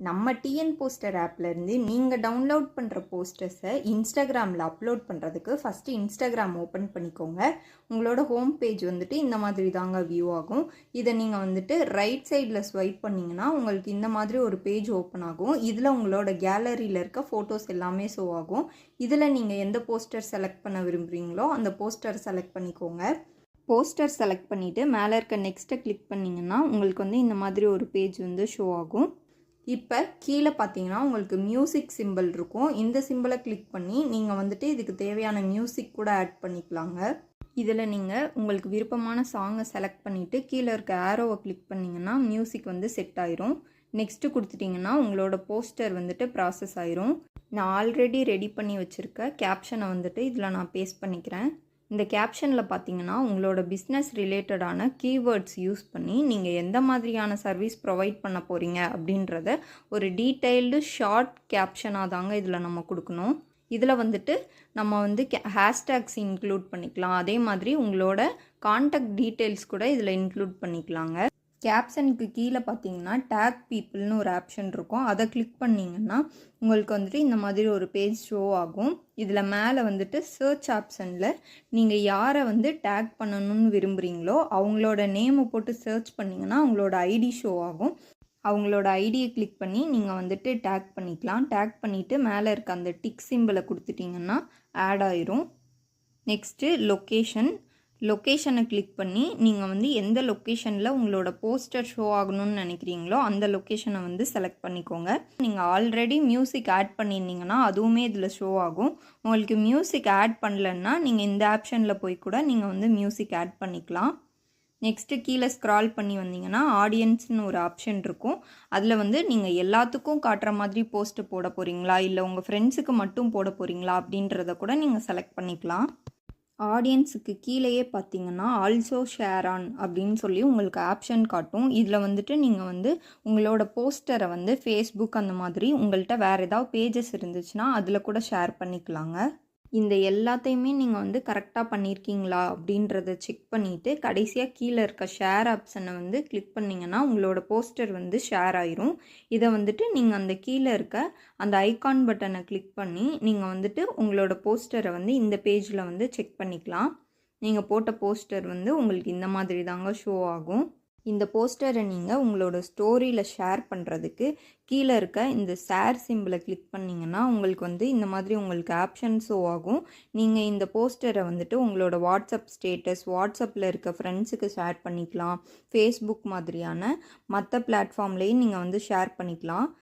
நம்ம TN poster ஆப்லேருந்து நீங்கள் download பண்ணுற போஸ்டர்ஸை இன்ஸ்டாகிராமில் அப்லோட் பண்ணுறதுக்கு ஃபஸ்ட்டு இன்ஸ்டாகிராம் ஓப்பன் பண்ணிக்கோங்க. உங்களோட ஹோம் பேஜ் வந்துட்டு இந்த மாதிரி தாங்க வியூ ஆகும். இதை நீங்கள் வந்துட்டு ரைட் சைடில் ஸ்வைப் பண்ணிங்கன்னா உங்களுக்கு இந்த மாதிரி ஒரு பேஜ் ஓப்பன் ஆகும். இதில் உங்களோட கேலரியில் இருக்க ஃபோட்டோஸ் எல்லாமே ஷோ ஆகும். இதில் நீங்கள் எந்த போஸ்டர் செலக்ட் பண்ண விரும்புகிறீங்களோ அந்த போஸ்டர் செலக்ட் பண்ணிக்கோங்க. போஸ்டர் செலக்ட் பண்ணிவிட்டு மேலே இருக்க நெக்ஸ்ட்டை கிளிக் பண்ணிங்கன்னா உங்களுக்கு வந்து இந்த மாதிரி ஒரு பேஜ் வந்து ஷோ ஆகும். இப்போ கீழே பார்த்தீங்கன்னா உங்களுக்கு மியூசிக் சிம்பிள் இருக்கும். இந்த சிம்பிளை கிளிக் பண்ணி நீங்கள் வந்துட்டு இதுக்கு தேவையான மியூசிக் கூட ஆட் பண்ணிக்கலாங்க. இதில் நீங்கள் உங்களுக்கு விருப்பமான சாங்கை செலக்ட் பண்ணிவிட்டு கீழே இருக்க ஆரோவை கிளிக் பண்ணிங்கன்னா மியூசிக் வந்து செட் ஆயிரும். நெக்ஸ்ட்டு கொடுத்துட்டிங்கன்னா உங்களோட போஸ்டர் வந்துட்டு ப்ராசஸ் ஆயிரும். நான் ஆல்ரெடி ரெடி பண்ணி வச்சுருக்க கேப்ஷனை வந்துட்டு இதில் நான் பேஸ்ட் பண்ணிக்கிறேன். இந்த கேப்ஷனில் பார்த்தீங்கன்னா உங்களோட பிஸ்னஸ் ரிலேட்டடான கீவேர்ட்ஸ் யூஸ் பண்ணி நீங்கள் எந்த மாதிரியான சர்வீஸ் ப்ரொவைட் பண்ண போகிறீங்க அப்படின்றத ஒரு டீட்டெயில்டு ஷார்ட் கேப்ஷனாக தாங்க இதில் நம்ம கொடுக்கணும். இதில் வந்துட்டு நம்ம வந்து ஹேஷ்டேக்ஸ் இன்க்ளூட் பண்ணிக்கலாம். அதே மாதிரி உங்களோட காண்டாக்ட் டீட்டெயில்ஸ் கூட இதில் இன்க்ளூட் பண்ணிக்கலாங்க. கேப்ஷனுக்கு கீழே பார்த்தீங்கன்னா டேக் பீப்புள்னு ஒரு ஆப்ஷன் இருக்கும். அதை கிளிக் பண்ணிங்கன்னா உங்களுக்கு வந்துட்டு இந்த மாதிரி ஒரு பேஜ் ஷோ ஆகும். இதில் மேலே வந்துட்டு சர்ச் ஆப்ஷனில் நீங்கள் யாரை வந்து டேக் பண்ணணும்னு விரும்புகிறீங்களோ அவங்களோட நேமை போட்டு சர்ச் பண்ணிங்கன்னா அவங்களோட ஐடி ஷோ ஆகும். அவங்களோட ஐடியை கிளிக் பண்ணி நீங்கள் வந்துட்டு டேக் பண்ணிக்கலாம். டேக் பண்ணிவிட்டு மேலே இருக்க அந்த டிக் சிம்பிளை கொடுத்துட்டிங்கன்னா ஆட் ஆயிரும். நெக்ஸ்ட்டு லொக்கேஷன் லொக்கேஷனை கிளிக் பண்ணி நீங்கள் வந்து எந்த லொக்கேஷனில் உங்களோட போஸ்டர் ஷோ ஆகணும்னு நினைக்கிறீங்களோ அந்த லொக்கேஷனை வந்து செலக்ட் பண்ணிக்கோங்க. நீங்கள் ஆல்ரெடி மியூசிக் ஆட் பண்ணியிருந்தீங்கன்னா அதுவுமே இதில் ஷோ ஆகும். உங்களுக்கு மியூசிக் ஆட் பண்ணலன்னா நீங்கள் இந்த ஆப்ஷனில் போய் கூட நீங்கள் வந்து மியூசிக் ஆட் பண்ணிக்கலாம். நெக்ஸ்ட்டு கீழே ஸ்க்ரால் பண்ணி வந்தீங்கன்னா ஆடியன்ஸ்னு ஒரு ஆப்ஷன் இருக்கும். அதில் வந்து நீங்கள் எல்லாத்துக்கும் காட்டுற மாதிரி போஸ்ட்டு போட போகிறீங்களா இல்லை உங்கள் ஃப்ரெண்ட்ஸுக்கு மட்டும் போட போகிறீங்களா அப்படின்றத கூட நீங்கள் செலக்ட் பண்ணிக்கலாம். ஆடியன்ஸுக்கு கீழேயே பார்த்தீங்கன்னா ஆல்சோ ஷேர் ஆன் அப்படின்னு சொல்லி உங்களுக்கு ஆப்ஷன் காட்டும். இதில் வந்துட்டு நீங்கள் வந்து உங்களோட போஸ்டரை வந்து ஃபேஸ்புக் அந்த மாதிரி உங்கள்கிட்ட வேறு ஏதாவது பேஜஸ் இருந்துச்சுன்னா அதில் கூட ஷேர் பண்ணிக்கலாங்க. இந்த எல்லாத்தையுமே நீங்கள் வந்து கரெக்டாக பண்ணியிருக்கீங்களா அப்படின்றத செக் பண்ணிவிட்டு கடைசியாக கீழே இருக்க ஷேர் ஆப்ஷனை வந்து கிளிக் பண்ணிங்கன்னா உங்களோட போஸ்டர் வந்து ஷேர் ஆயிரும். இதை வந்துட்டு நீங்கள் அந்த கீழே இருக்க அந்த ஐகான் பட்டனை கிளிக் பண்ணி நீங்கள் வந்துட்டு உங்களோட போஸ்டரை வந்து இந்த பேஜில் வந்து செக் பண்ணிக்கலாம். நீங்கள் போட்ட போஸ்டர் வந்து உங்களுக்கு இந்த மாதிரி தாங்க ஷோ ஆகும். இந்த போஸ்டரை நீங்கள் உங்களோட ஸ்டோரியில் ஷேர் பண்ணுறதுக்கு கீழே இருக்க இந்த ஷேர் சிம்பிளை கிளிக் பண்ணிங்கன்னா உங்களுக்கு வந்து இந்த மாதிரி உங்களுக்கு ஆப்ஷன் ஷோ ஆகும். நீங்கள் இந்த போஸ்டரை வந்துட்டு உங்களோட வாட்ஸ்அப் ஸ்டேட்டஸ் வாட்ஸ்அப்பில் இருக்க ஃப்ரெண்ட்ஸுக்கு ஷேர் பண்ணிக்கலாம். ஃபேஸ்புக் மாதிரியான மற்ற பிளாட்ஃபார்ம்லேயும் நீங்கள் வந்து ஷேர் பண்ணிக்கலாம்.